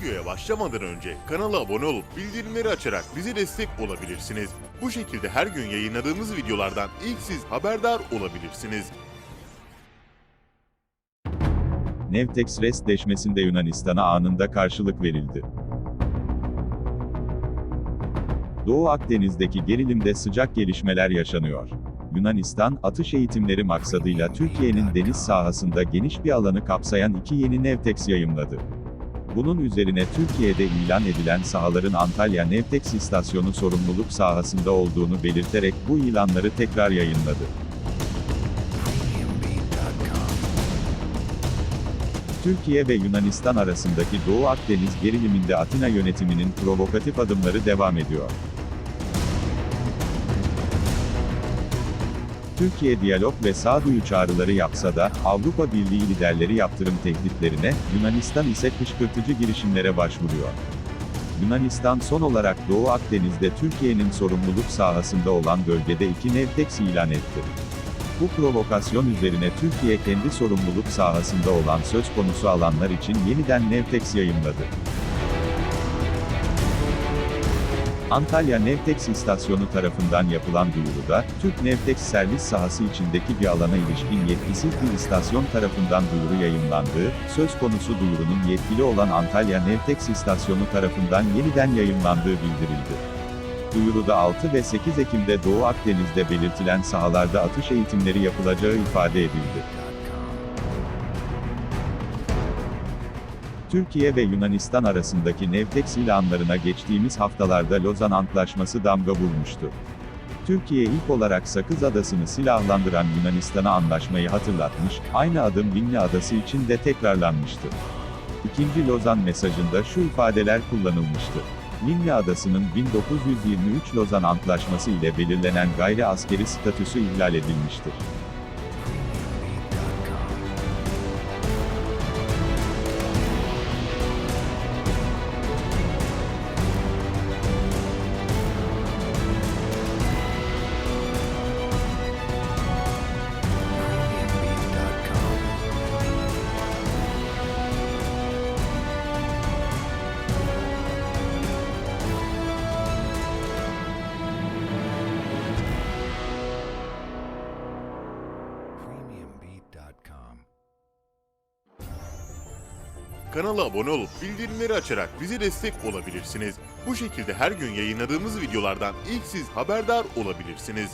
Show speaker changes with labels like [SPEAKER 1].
[SPEAKER 1] Videoya başlamadan önce kanala abone olup bildirimleri açarak bize destek olabilirsiniz. Bu şekilde her gün yayınladığımız videolardan ilk siz haberdar olabilirsiniz.
[SPEAKER 2] Nevtex restleşmesinde Yunanistan'a anında karşılık verildi. Doğu Akdeniz'deki gerilimde sıcak gelişmeler yaşanıyor. Yunanistan, atış eğitimleri maksadıyla Türkiye'nin deniz sahasında geniş bir alanı kapsayan iki yeni Nevtex yayımladı. Bunun üzerine Türkiye'de ilan edilen sahaların Antalya Nevtex istasyonu sorumluluk sahasında olduğunu belirterek bu ilanları tekrar yayınladı. Türkiye ve Yunanistan arasındaki Doğu Akdeniz geriliminde Atina yönetiminin provokatif adımları devam ediyor. Türkiye diyalog ve sağduyu çağrıları yapsa da, Avrupa Birliği liderleri yaptırım tehditlerine, Yunanistan ise kışkırtıcı girişimlere başvuruyor. Yunanistan son olarak Doğu Akdeniz'de Türkiye'nin sorumluluk sahasında olan bölgede iki Nevtex ilan etti. Bu provokasyon üzerine Türkiye kendi sorumluluk sahasında olan söz konusu alanlar için yeniden Nevtex yayımladı. Antalya Nevtex istasyonu tarafından yapılan duyuruda, Türk Nevtex servis sahası içindeki bir alana ilişkin yetkisiz bir istasyon tarafından duyuru yayımlandığı, söz konusu duyurunun yetkili olan Antalya Nevtex istasyonu tarafından yeniden yayımlandığı bildirildi. Duyuruda 6 ve 8 Ekim'de Doğu Akdeniz'de belirtilen sahalarda atış eğitimleri yapılacağı ifade edildi. Türkiye ve Yunanistan arasındaki Nevtex ilanlarına geçtiğimiz haftalarda Lozan Antlaşması damga vurmuştu. Türkiye ilk olarak Sakız Adası'nı silahlandıran Yunanistan'a anlaşmayı hatırlatmış, aynı adım Vinli Adası için de tekrarlanmıştı. İkinci Lozan mesajında şu ifadeler kullanılmıştı. Vinli Adası'nın 1923 Lozan Antlaşması ile belirlenen gayri askeri statüsü ihlal edilmiştir.
[SPEAKER 1] Kanala abone olup bildirimleri açarak bize destek olabilirsiniz. Bu şekilde her gün yayınladığımız videolardan ilk siz haberdar olabilirsiniz.